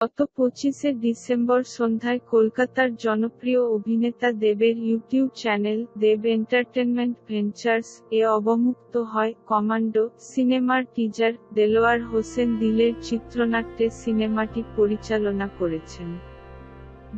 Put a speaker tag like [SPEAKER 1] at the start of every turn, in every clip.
[SPEAKER 1] গত পঁচিশে ডিসেম্বর সন্ধ্যায় কলকাতার জনপ্রিয় অভিনেতা দেবের YouTube channel Dev entertainment ventures এ অবমুক্ত হয় কমান্ডো, সিনেমার টিজার, দেলোয়ার হোসেন দিলের চিত্রনাট্যে সিনেমাটি পরিচালনা করেছেন।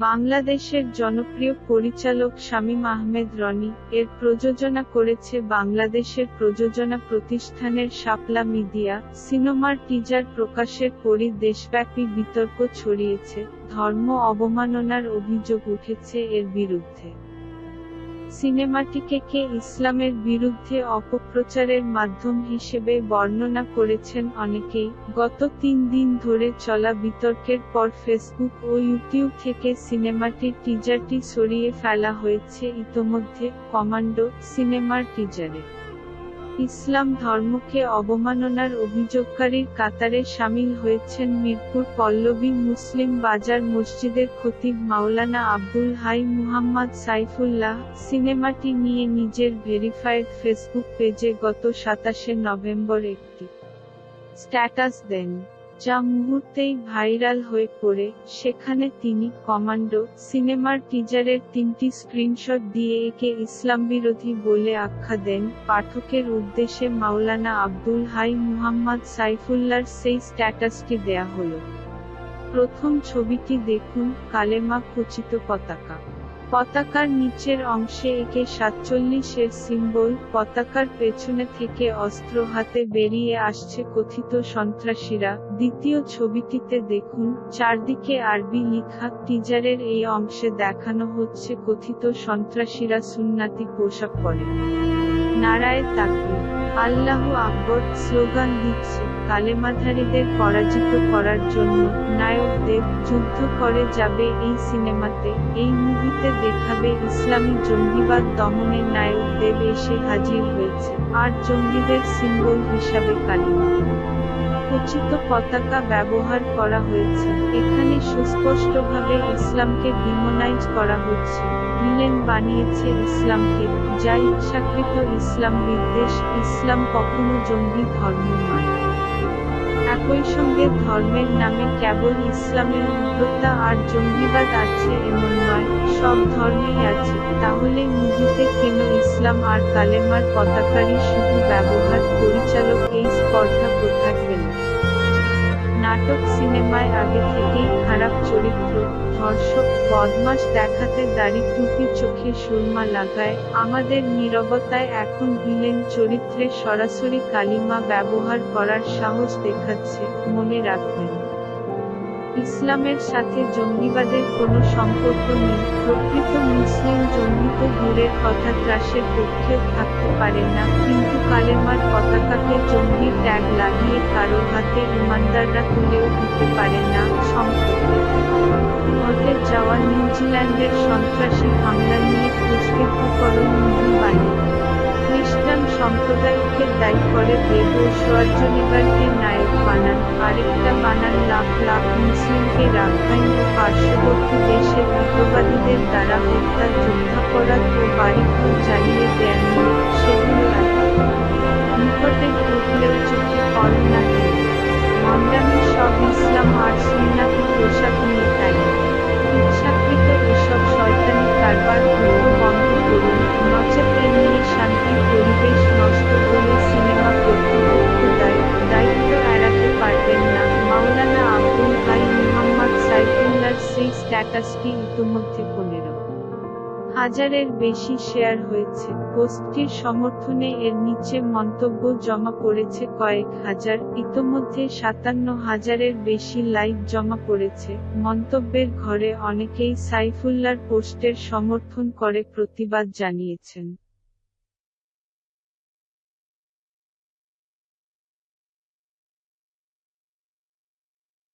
[SPEAKER 1] বাংলাদেশের জনপ্রিয় পরিচালক শামীম আহমেদ রনি এর প্রযোজনা করেছে বাংলাদেশের প্রযোজনা প্রতিষ্ঠানের শাপলা মিডিয়া, সিনেমার টিজার প্রকাশের পরই দেশব্যাপী বিতর্ক ছড়িয়েছে। ধর্ম অবমাননার অভিযোগ উঠেছে এর বিরুদ্ধে। সিনেমাটিকে কে ইসলামের বিরুদ্ধে অপপ্রচারের মাধ্যম হিসেবে বর্ণনা করেছেন অনেকেই। গত তিন দিন ধরে চলা বিতর্কের পর ফেসবুক ও ইউটিউব থেকে সিনেমাটির টিজারটি সরিয়ে ফেলা হয়েছে। ইতোমধ্যে কমান্ডো সিনেমার টিজারে। ইসলাম ধর্মকে অবমাননার অভিযোগকারীর কাতারে সামিল হয়েছেন মিরপুর পল্লবী মুসলিম বাজার মসজিদের খতিব মাওলানা আব্দুল হাই মুহাম্মদ সাইফুল্লাহ সিনেমাটি নিয়ে নিজের ভেরিফাইড ফেসবুক পেজে গত সাতাশে নভেম্বর একটি স্ট্যাটাস দেন। যা মুহূর্তেই ভাইরাল হয়ে পড়ে, সেখানে তিনি কমান্ডো, সিনেমার টিজারের তিনটি স্ক্রিনশট দিয়ে একে ইসলাম বিরোধী বলে আখ্যা দেন। পাঠকের উদ্দেশ্যে মাওলানা আব্দুল হাই মুহাম্মদ সাইফুল্লার সেই স্ট্যাটাসটি দেয়া হলো। প্রথম ছবিটি দেখুন, কালেমা খচিত পতাকা। পতাকার নিচের অংশে একে সাতচল্লিশের সিম্বল, পতাকার পেছনে থেকে অস্ত্র হাতে বেরিয়ে আসছে কথিত সন্ত্রাসীরা। দ্বিতীয় ছবিটিতে দেখুন, চারদিকে আরবি লিখা, টিজারের এই অংশে দেখানো হচ্ছে কথিত সন্ত্রাসীরা সুন্নাতি পোশাক পরে। নারায় তাকবীর, আল্লাহ আকবর, স্লোগান দিচ্ছে কালেমাধারীদের পরাজিত করার জন্য নায়ক দেব যুদ্ধ করে যাবে এই সিনেমাতে। এই মুভিতে দেখাবে ইসলামী জঙ্গিবাদ দমনের নায়ক দেব এসে হাজির হয়েছে। আর জঙ্গিদের সিম্বল হিসাবে কালিমা। খচিত পতাকা ব্যবহার করা হয়েছে। এখানে সুস্পষ্টভাবে ইসলামকে ডিমোনাইজ করা হচ্ছে। ভিলেন বানিয়েছে ইসলামকে। যা ইচ্ছাকৃত ইসলাম বিদ্বেষ, ইসলাম কখনো জঙ্গি ধর্ম নয়। একই সঙ্গে ধর্মের নামে কেবল ইসলামের উগ্রতা আর জঙ্গিবাদ আছে এমন নয়, সব ধর্মেই আছে। তাহলে মুভিতে কেন ইসলাম আর কালেমার পতাকারী শুধু ব্যবহার, পরিচালক এই স্পর্ধা সিনেমায় আগে থেকেই খারাপ চরিত্র, ধর্ষক বদমাস দেখাতে দাড়ি টুপি চোখে সুরমা লাগায়, আমাদের নীরবতায় এখন ভিলেন চরিত্রে সরাসরি কালিমা ব্যবহার করার সাহস দেখাচ্ছে, মনে রাখবেন। ইসলামের সাথে জঙ্গিবাদের কোনো সম্পর্ক নেই, প্রকৃত মুসলিম জঙ্গি তো দূরের কথা, ত্রাসের পক্ষেও থাকতে পারে না, কিন্তু কালেমার পতাকাকে জঙ্গির ট্যাগ লাগিয়ে কারও হাতে ইমানদাররা তুলেও দিতে যাওয়া নিউজিল্যান্ডের সন্ত্রাসী হামলা নিয়ে প্রস্তুতিকরণ মুভি বানিয়ে খ্রিস্টান সম্প্রদায়কে দায়ী করে দেব ও সোয়ার্জনিবারকে নায়ক বানান। আরেকটা বানান লাখ লাখ মুসলিমকে রাখাইন ও পার্শ্ববর্তী দেশের মিতবাদীদের দ্বারা হত্যা, যুদ্ধাপরাধ ও বাড়িঘর জ্বালিয়ে দেয়া নিয়ে সেগুলো স্ট্যাটাসটি ইতোমধ্যে পনেরো হাজারের বেশি শেয়ার হয়েছে। পোস্টটির সমর্থনে এর নিচে মন্তব্য জমা পড়েছে কয়েক হাজার। ইতোমধ্যে সাতান্ন হাজারের বেশি লাইক জমা পড়েছে। মন্তব্যের ঘরে অনেকেই সাইফুল্লার পোস্টের সমর্থন করে প্রতিবাদ জানিয়েছেন।